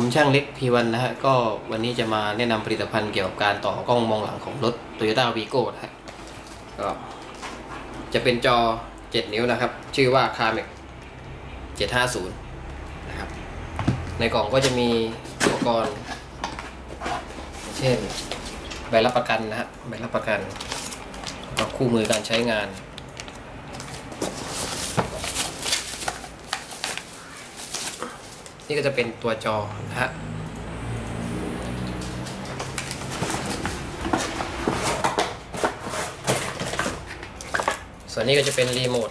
มช่างเล็กพีวันนะฮะก็วันนี้จะมาแนะนำผลิตภัณฑ์เกี่ยวกับการต่อกล้องมองหลังของรถ Toyota Vigo นะฮะก็จะเป็นจอ 7 นิ้วนะครับ ชื่อว่า Carmex 750 นะครับ ในกล่องก็จะมีอุปกรณ์ เช่น ใบรับประกันนะฮะใบรับประกันกับคู่มือการใช้งาน นี่ก็จะเป็นตัวจอนะฮะส่วนนี้ก็จะเป็นรีโมท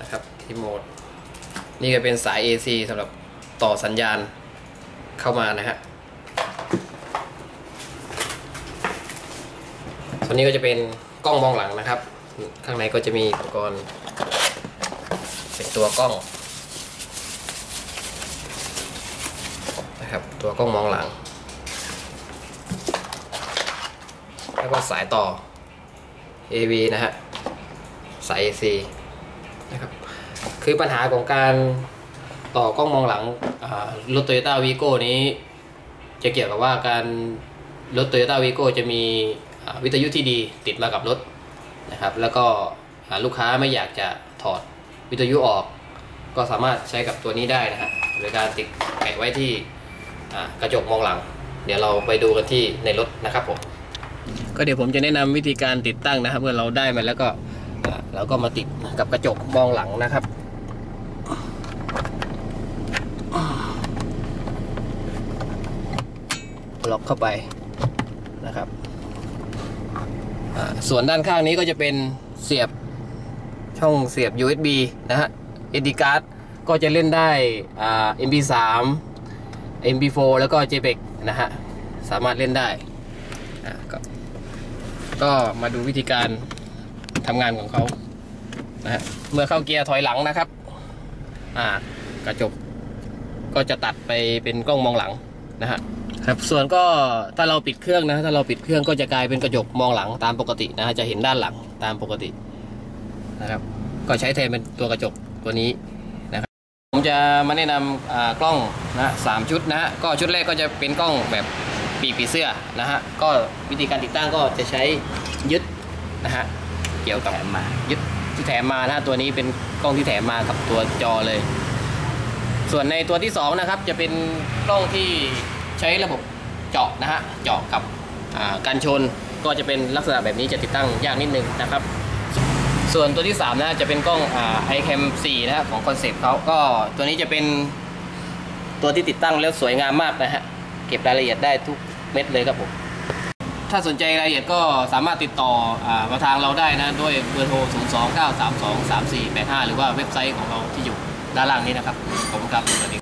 นะครับรีโมทนี่ก็เป็นสาย AC สำหรับต่อสัญญาณเข้ามานะฮะส่วนนี้ก็จะเป็นกล้องมองหลังนะครับ ข้างในก็จะมีอุปกรณ์เป็นตัวกล้อง นะครับ ตัวกล้องมองหลัง แล้วก็สายต่อ AV นะฮะ สาย AC นะครับคือปัญหาของการต่อกล้องมองหลังรถ Toyota Vigo นี้ จะเกี่ยวกับว่าการรถ Toyota Vigo จะมีวิทยุที่ดีติดมากับรถนะครับ แล้วก็ลูกค้าไม่อยากจะถอดวิทยุออก ก็สามารถใช้กับตัวนี้ได้นะฮะโดยการติดแปะไว้ที่ กระจกมองหลัง เดี๋ยวเราไปดูกันที่ในรถนะครับผมก็เดี๋ยวผมจะแนะนำวิธีการติดตั้งนะครับ เมื่อเราได้มาแล้วก็เราก็มาติดกับกระจกมองหลังนะครับล็อกเข้าไปนะครับส่วนด้านข้างนี้ก็จะเป็นเสียบช่องเสียบ USB นะฮะ SD card ก็จะเล่นได้ MP3 MP4 แล้วก็ JPEG นะฮะ สามารถเล่นได้กก็มาดูวิธีการทำงานของเขานะฮะเมื่อเข้าเกียร์ถอยหลังนะครับ อ่ากระจกก็จะตัดไปเป็นกล้องมองหลังนะฮะครับส่วนก็ถ้าเราปิดเครื่องนะถ้าเราปิดเครื่องก็จะกลายเป็นกระจกมองหลังตามปกตินะฮะจะเห็นด้านหลังตามปกตินะครับ ก็ใช้แทนเป็นตัวกระจกตัวนี้ ผมจะมาแนะนำกล้องนะสามชุดนะฮะก็ชุดแรกก็จะเป็นกล้องแบบปีกผีเสื้อนะฮะก็วิธีการติดตั้งก็จะใช้ยึดนะฮะเกี่ยวกับมายึดที่แถมมานะตัวนี้เป็นกล้องที่แถมมากับตัวจอเลย ส่วนในตัวที่2นะครับจะเป็นกล้องที่ใช้ระบบเจาะนะฮะเจาะกับการชนก็จะเป็นลักษณะแบบนี้จะติดตั้งยากนิดนึงนะครับ ส่วนตัวที่ 3 นะจะเป็นกล้องไอแคม4นะฮะของคอนเซปต์เขาก็ตัวนี้จะเป็นตัวที่ติดตั้งแล้วสวยงามมากนะฮะ เก็บรายละเอียดได้ทุกเม็ดเลยครับผม ถ้าสนใจรายละเอียดก็สามารถติดต่ออมาทางเราได้นะ ด้วยเบอร์โทร 0 2 9 3 2 3 4 8 5 หรือว่าเว็บไซต์ของเราที่อยู่ด้านล่างนี้นะครับ ผมครับสวัสดี